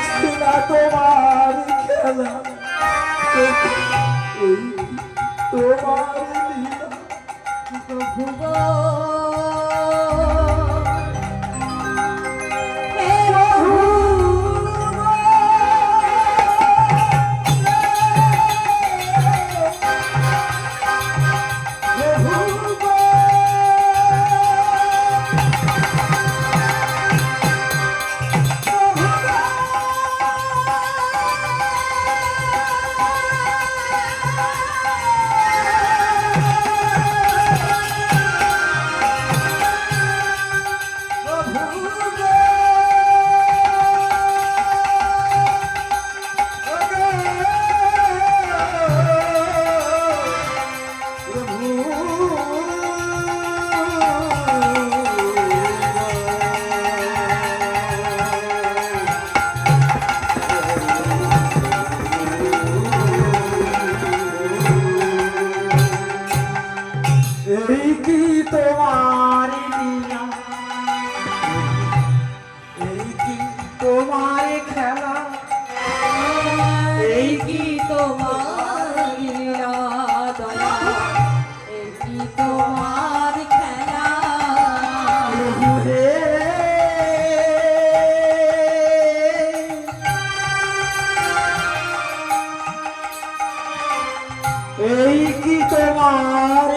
বুঝছি না তোমার খেলা এই তোমার লীলা। প্রভু এই কি তোমার লীলা এই কি তোমার খেলা? এই কি তোমার এই কি তোমার খেলা? এই কি তোমার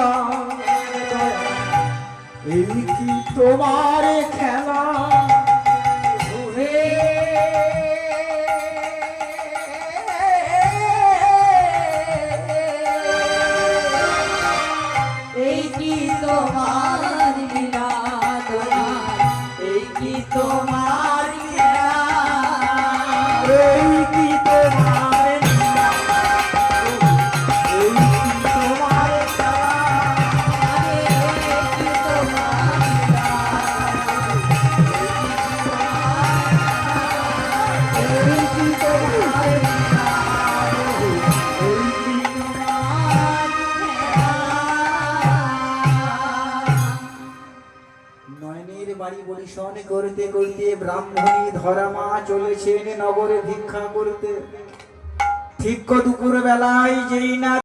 লীলা এই কি তোমার খেলা? বাড়ি বলিশন করতে করতে ব্রাহ্মণী ধরা মা চলেছেন নগরে ভিক্ষা করতে। ঠিক দুপুর বেলায় যেই না